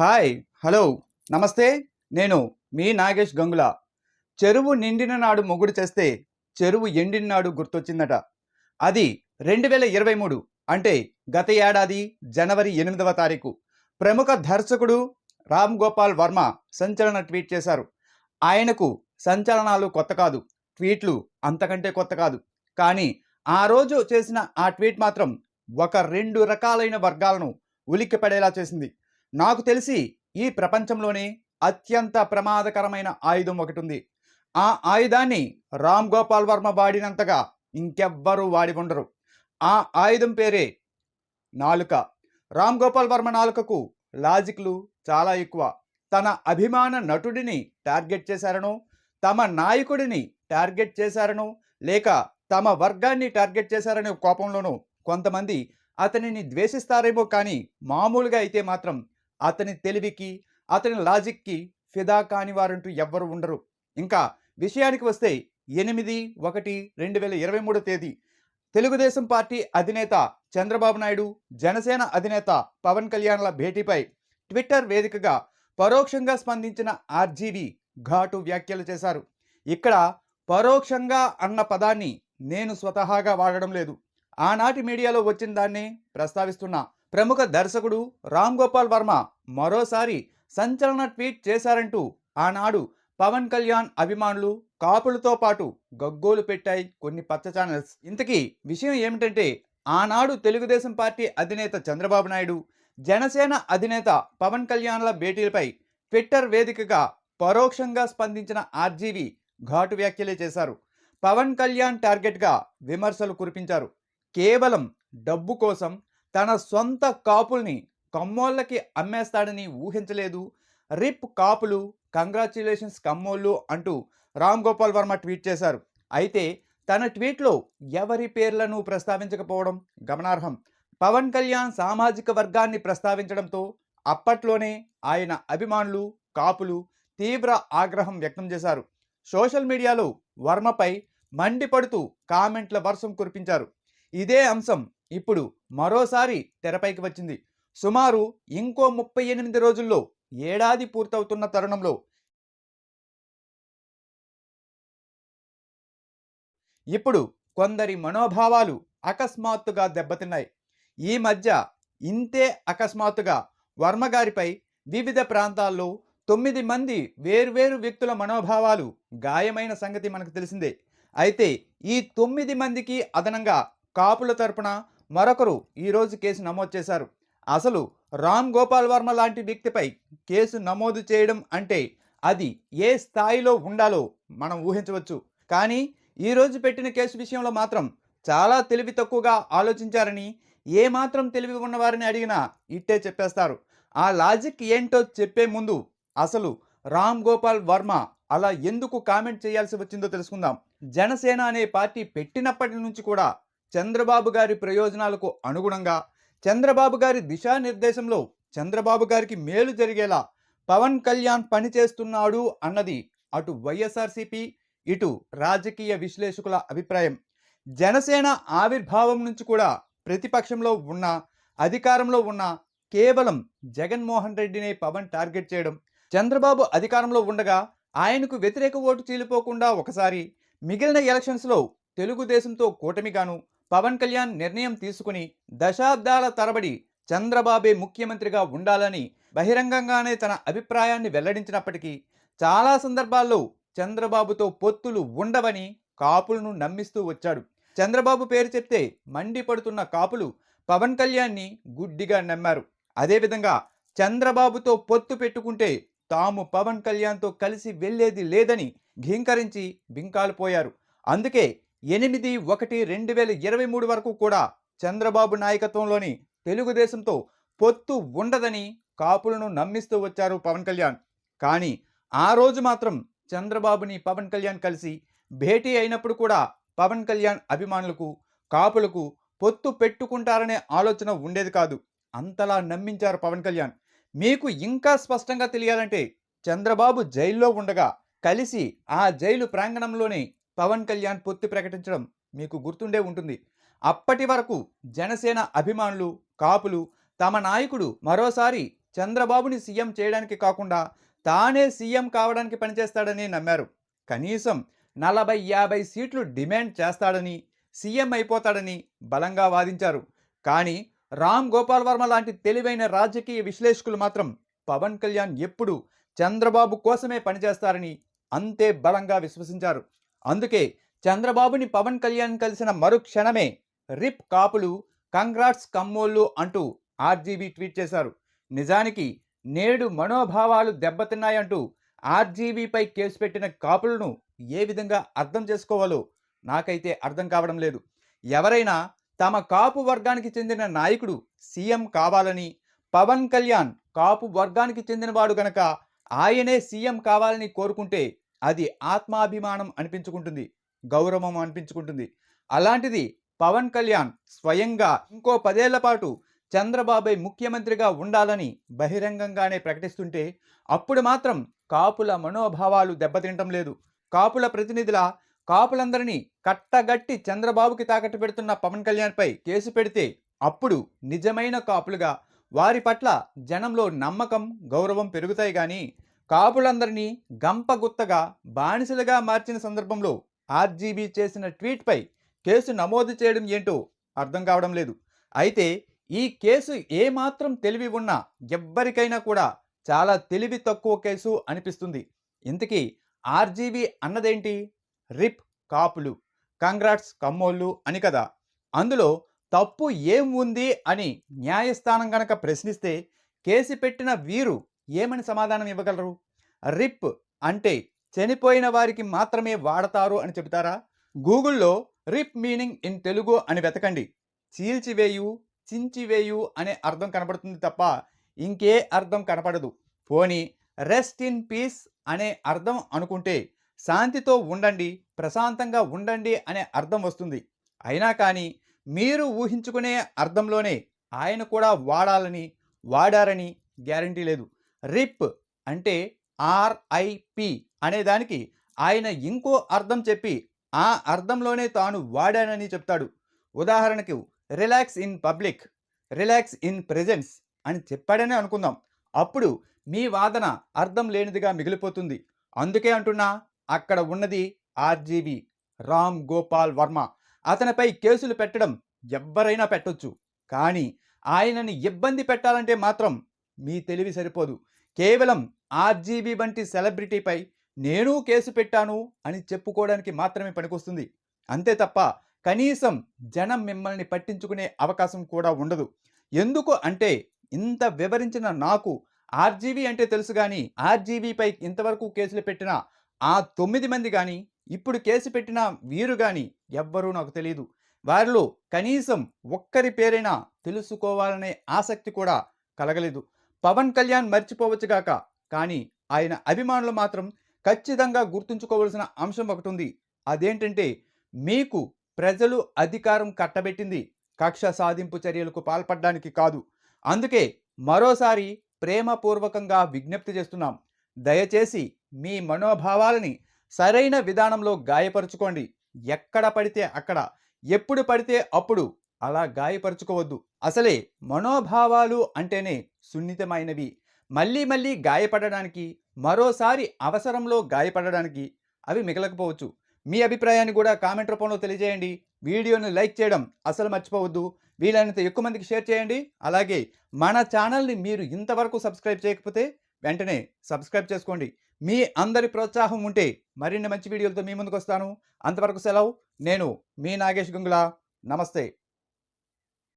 Hi hello నమస్తే నేను మీ నాగేష్ గంగుల. చెరువు నిండిన నాడు మొగుడు చేస్తే చెరువు ఎండిన నాడు గుర్తొచ్చిందట. అది రెండు వేల ఇరవై మూడు అంటే గత ఏడాది జనవరి ఎనిమిదవ తారీఖు. ప్రముఖ దర్శకుడు రామ్ గోపాల్ వర్మ సంచలన ట్వీట్ చేశారు. ఆయనకు సంచలనాలు కొత్త కాదు ట్వీట్లు అంతకంటే కొత్త కాదు. కానీ ఆ రోజు చేసిన ఆ ట్వీట్ మాత్రం ఒక రెండు రకాలైన వర్గాలను ఉలిక్కిపడేలా చేసింది. నాకు తెలిసి ఈ ప్రపంచంలోనే అత్యంత ప్రమాదకరమైన ఆయుధం ఒకటి ఉంది ఆ ఆయుధాన్ని రామ్ గోపాల్ వర్మ వాడినంతగా ఇంకెవ్వరూ వాడి ఉండరు. ఆ ఆయుధం పేరే నాలుక. రామ్ గోపాల్ వర్మ నాలుకకు లాజిక్లు చాలా ఎక్కువ. తన అభిమాన నటుడిని టార్గెట్ చేశారనో తమ నాయకుడిని టార్గెట్ చేశారనో లేక తమ వర్గాన్ని టార్గెట్ చేశారనే కోపంలోనూ కొంతమంది అతనిని ద్వేషిస్తారేమో కానీ మామూలుగా అయితే మాత్రం అతని తెలివికి అతని లాజిక్కి ఫిదా కాని వారంటూ ఎవ్వరు ఉండరు. ఇంకా విషయానికి వస్తే ఎనిమిది ఒకటి రెండు వేల ఇరవై మూడో తేదీ తెలుగుదేశం పార్టీ అధినేత చంద్రబాబు నాయుడు జనసేన అధినేత పవన్ కళ్యాణ్ల భేటీపై ట్విట్టర్ వేదికగా పరోక్షంగా స్పందించిన ఆర్జీవి ఘాటు వ్యాఖ్యలు చేశారు. ఇక్కడ పరోక్షంగా అన్న పదాన్ని నేను స్వతహాగా వాడడం లేదు. ఆనాటి మీడియాలో వచ్చిన దాన్నే ప్రస్తావిస్తున్నా. ప్రముఖ దర్శకుడు రామ్ గోపాల్ వర్మ మరోసారి సంచలన ట్వీట్ చేశారంటూ ఆనాడు పవన్ కళ్యాణ్ అభిమానులు కాపులతో పాటు గగ్గోలు పెట్టాయి కొన్ని పచ్చ ఛానల్స్ ఇంతకీ విషయం ఏమిటంటే ఆనాడు తెలుగుదేశం పార్టీ అధినేత చంద్రబాబు నాయుడు జనసేన అధినేత పవన్ కళ్యాణ్ల భేటీలపై ట్విట్టర్ వేదికగా పరోక్షంగా స్పందించిన ఆర్జీవి ఘాటు వ్యాఖ్యలే చేశారు. పవన్ కళ్యాణ్ టార్గెట్గా విమర్శలు కురిపించారు. కేవలం డబ్బు కోసం తన సొంత కాపుల్ని కమ్మోళ్ళకి అమ్మేస్తాడని ఊహించలేదు. రిప్ కాపులు కంగ్రాచులేషన్స్ కమ్మోళ్ళు అంటూ రామ్ గోపాల్ వర్మ ట్వీట్ చేశారు. అయితే తన ట్వీట్లో ఎవరి పేర్లను ప్రస్తావించకపోవడం గమనార్హం. పవన్ కళ్యాణ్ సామాజిక వర్గాన్ని ప్రస్తావించడంతో అప్పట్లోనే ఆయన అభిమానులు కాపులు తీవ్ర ఆగ్రహం వ్యక్తం చేశారు. సోషల్ మీడియాలో వర్మపై మండిపడుతూ కామెంట్ల వర్షం కురిపించారు. ఇదే అంశం ఇప్పుడు మరోసారి తెరపైకి వచ్చింది. సుమారు ఇంకో ముప్పై ఎనిమిది రోజుల్లో ఏడాది పూర్తవుతున్న తరుణంలో ఇప్పుడు కొందరి మనోభావాలు అకస్మాత్తుగా దెబ్బతిన్నాయి. ఈ మధ్య ఇంతే అకస్మాత్తుగా వర్మగారిపై వివిధ ప్రాంతాల్లో తొమ్మిది మంది వేర్వేరు వ్యక్తుల మనోభావాలు గాయమైన సంగతి మనకు తెలిసిందే. అయితే ఈ తొమ్మిది మందికి అదనంగా కాపుల తరపున మరొకరు ఈరోజు కేసు నమోదు చేశారు. అసలు రామ్ గోపాల్ వర్మ లాంటి వ్యక్తిపై కేసు నమోదు చేయడం అంటే అది ఏ స్థాయిలో ఉండాలో మనం ఊహించవచ్చు. కానీ ఈరోజు పెట్టిన కేసు విషయంలో మాత్రం చాలా తెలివి తక్కువగా ఆలోచించారని ఏమాత్రం తెలివి ఉన్నవారిని అడిగినా ఇట్టే చెప్పేస్తారు. ఆ లాజిక్ ఏంటో చెప్పే ముందు అసలు రామ్ గోపాల్ వర్మ అలా ఎందుకు కామెంట్ చేయాల్సి వచ్చిందో తెలుసుకుందాం. జనసేన అనే పార్టీ పెట్టినప్పటి నుంచి కూడా చంద్రబాబు గారి ప్రయోజనాలకు అనుగుణంగా చంద్రబాబు గారి దిశానిర్దేశంలో చంద్రబాబు గారికి మేలు జరిగేలా పవన్ కళ్యాణ్ పనిచేస్తున్నాడు అన్నది అటు వైఎస్ఆర్సీపీ ఇటు రాజకీయ విశ్లేషకుల అభిప్రాయం. జనసేన ఆవిర్భావం నుంచి కూడా ప్రతిపక్షంలో ఉన్న అధికారంలో ఉన్న కేవలం జగన్మోహన్ రెడ్డినే పవన్ టార్గెట్ చేయడం. చంద్రబాబు అధికారంలో ఉండగా ఆయనకు వ్యతిరేక ఓటు చీలిపోకుండా ఒకసారి మిగిలిన ఎలక్షన్స్లో తెలుగుదేశంతో కూటమిగాను పవన్ కళ్యాణ్ నిర్ణయం తీసుకుని దశాబ్దాల తరబడి చంద్రబాబే ముఖ్యమంత్రిగా ఉండాలని బహిరంగంగానే తన అభిప్రాయాన్ని వెల్లడించినప్పటికీ చాలా సందర్భాల్లో చంద్రబాబుతో పొత్తులు ఉండవని కాపులను నమ్మిస్తూ వచ్చాడు. చంద్రబాబు పేరు చెప్తే మండిపడుతున్న కాపులు పవన్ కళ్యాణ్ని గుడ్డిగా నమ్మారు. అదేవిధంగా చంద్రబాబుతో పొత్తు పెట్టుకుంటే తాము పవన్ కళ్యాణ్తో కలిసి వెళ్ళేది లేదని ఘీంకరించి బింకాలు పోయారు. అందుకే ఎనిమిది ఒకటి రెండు వేల ఇరవై మూడు వరకు కూడా చంద్రబాబు నాయకత్వంలోని తెలుగుదేశంతో పొత్తు ఉండదని కాపులను నమ్మిస్తూ వచ్చారు పవన్ కళ్యాణ్. కానీ ఆ రోజు మాత్రం చంద్రబాబుని పవన్ కళ్యాణ్ కలిసి భేటీ అయినప్పుడు కూడా పవన్ కళ్యాణ్ అభిమానులకు కాపులకు పొత్తు పెట్టుకుంటారనే ఆలోచన ఉండేది కాదు. అంతలా నమ్మించారు పవన్ కళ్యాణ్. మీకు ఇంకా స్పష్టంగా తెలియాలంటే చంద్రబాబు జైల్లో ఉండగా కలిసి ఆ జైలు ప్రాంగణంలోనే పవన్ కళ్యాణ్ పొత్తు ప్రకటించడం మీకు గుర్తుండే ఉంటుంది. అప్పటి వరకు జనసేన అభిమానులు కాపులు తమ నాయకుడు మరోసారి చంద్రబాబుని సీఎం చేయడానికి కాకుండా తానే సీఎం కావడానికి పనిచేస్తాడని నమ్మారు. కనీసం నలభై యాభై సీట్లు డిమాండ్ చేస్తాడని సీఎం అయిపోతాడని బలంగా వాదించారు. కానీ రామ్ గోపాల్ వర్మ లాంటి తెలివైన రాజకీయ విశ్లేషకులు మాత్రం పవన్ కళ్యాణ్ ఎప్పుడు చంద్రబాబు కోసమే పనిచేస్తారని అంతే బలంగా విశ్వసించారు. అందుకే చంద్రబాబుని పవన్ కళ్యాణ్ కలిసిన మరుక్షణమే రిప్ కాపులు కంగ్రాట్స్ కమ్మోళ్ళు అంటూ ఆర్జీబీ ట్వీట్ చేశారు. నిజానికి నేడు మనోభావాలు దెబ్బతిన్నాయంటూ ఆర్జీబీపై కేసు పెట్టిన కాపులను ఏ విధంగా అర్థం చేసుకోవాలో నాకైతే అర్థం కావడం లేదు. ఎవరైనా తమ కాపు వర్గానికి చెందిన నాయకుడు సీఎం కావాలని పవన్ కళ్యాణ్ కాపు వర్గానికి చెందినవాడు గనక ఆయనే సీఎం కావాలని కోరుకుంటే అది ఆత్మాభిమానం అనిపించుకుంటుంది గౌరవం అనిపించుకుంటుంది. అలాంటిది పవన్ కళ్యాణ్ స్వయంగా ఇంకో పదేళ్ళ పాటు చంద్రబాబు ముఖ్యమంత్రిగా ఉండాలని బహిరంగంగానే ప్రకటిస్తుంటే అప్పుడు మాత్రం కాపుల మనోభావాలు దెబ్బతింటం లేదు. కాపుల ప్రతినిధుల కాపులందరినీ కట్టగట్టి చంద్రబాబుకి తాకట్టు పెడుతున్న పవన్ కళ్యాణ్పై కేసు పెడితే అప్పుడు నిజమైన కాపులుగా వారి పట్ల జనంలో నమ్మకం గౌరవం పెరుగుతాయి కానీ కాపులందరినీ గంపగుత్తగా బానిసలుగా మార్చిన సందర్భంలో ఆర్జీబీ చేసిన ట్వీట్పై కేసు నమోదు చేయడం ఏంటో అర్థం కావడం లేదు. అయితే ఈ కేసు ఏమాత్రం తెలివి ఉన్నా ఎవ్వరికైనా కూడా చాలా తెలివి తక్కువ కేసు అనిపిస్తుంది. ఇంతకీ ఆర్జీబీ అన్నదేంటి? రిప్ కాపులు కంగ్రాట్స్ కమ్మోళ్ళు అని కదా. అందులో తప్పు ఏం ఉంది అని న్యాయస్థానం గనక ప్రశ్నిస్తే కేసు పెట్టిన వీరు ఏమని సమాధానం ఇవ్వగలరు? రిప్ అంటే చనిపోయిన వారికి మాత్రమే వాడతారు అని చెబుతారా? గూగుల్లో రిప్ మీనింగ్ ఇన్ తెలుగు అని వెతకండి. చీల్చివేయు చించివేయు అనే అర్థం కనపడుతుంది తప్ప ఇంకే అర్థం కనపడదు. పోనీ రెస్ట్ ఇన్ పీస్ అనే అర్థం అనుకుంటే శాంతితో ఉండండి ప్రశాంతంగా ఉండండి అనే అర్థం వస్తుంది. అయినా కానీ మీరు ఊహించుకునే అర్థంలోనే ఆయన కూడా వాడాలని వాడారని గ్యారంటీ లేదు. రిప్ అంటే ఆర్ఐపి అనే దానికి ఆయన ఇంకో అర్థం చెప్పి ఆ అర్థంలోనే తాను వాడానని చెప్తాడు. ఉదాహరణకు relax in public relax in presence అని చెప్పాడని అనుకుందాం. అప్పుడు మీ వాదన అర్థం లేనిదిగా మిగిలిపోతుంది. అందుకే అంటున్నా అక్కడ ఉన్నది ఆర్జీబీ రామ్ గోపాల్ వర్మ. అతనిపై కేసులు పెట్టడం ఎవ్వరైనా పెట్టొచ్చు. కానీ ఆయనని ఇబ్బంది పెట్టాలంటే మాత్రం మీ తెలివి సరిపోదు. కేవలం ఆర్జీబీ వంటి సెలబ్రిటీపై నేను కేసు పెట్టాను అని చెప్పుకోవడానికి మాత్రమే పనికొస్తుంది. అంతే తప్ప కనీసం జనం మిమ్మల్ని పట్టించుకునే అవకాశం కూడా ఉండదు. ఎందుకు అంటే ఇంత వివరించిన నాకు ఆర్జీవీ అంటే తెలుసు కానీ ఆర్జీవీపై ఇంతవరకు కేసులు పెట్టిన ఆ తొమ్మిది మంది కానీ ఇప్పుడు కేసు పెట్టిన వీరు కానీ ఎవ్వరూ నాకు తెలియదు వారిలో కనీసం ఒక్కరి పేరైనా తెలుసుకోవాలనే ఆసక్తి కూడా కలగలేదు. పవన్ కళ్యాణ్ మర్చిపోవచ్చుగాక కానీ ఆయన అభిమానులు మాత్రం ఖచ్చితంగా గుర్తుంచుకోవలసిన అంశం ఒకటి ఉంది అదేంటంటే మీకు ప్రజలు అధికారం కట్టబెట్టింది కక్ష సాధింపు చర్యలకు పాల్పడడానికి కాదు. అందుకే మరోసారి ప్రేమపూర్వకంగా విజ్ఞప్తి చేస్తున్నాం. దయచేసి మీ మనోభావాలని సరైన విధానంలో గాయపరుచుకోండి. ఎక్కడ పడితే అక్కడ ఎప్పుడు పడితే అప్పుడు అలా గాయపరుచుకోవద్దు. అసలే మనోభావాలు అంటేనే సున్నితమైనవి. మళ్ళీ మళ్ళీ గాయపడడానికి మరోసారి అవసరంలో గాయపడడానికి అవి మిగలకపోవచ్చు. మీ అభిప్రాయాన్ని కూడా కామెంట్ రూపంలో తెలియజేయండి. వీడియోని లైక్ చేయడం అసలు మర్చిపోవద్దు. వీలైనంత ఎక్కువ మందికి షేర్ చేయండి. అలాగే మన ఛానల్ని మీరు ఇంతవరకు సబ్స్క్రైబ్ చేయకపోతే వెంటనే సబ్స్క్రైబ్ చేసుకోండి. మీ అందరి ప్రోత్సాహం ఉంటే మరిన్ని మంచి వీడియోలతో మీ ముందుకు వస్తాను అంతవరకు సెలవు. నేను మీ నాగేష్ గంగుల. నమస్తే.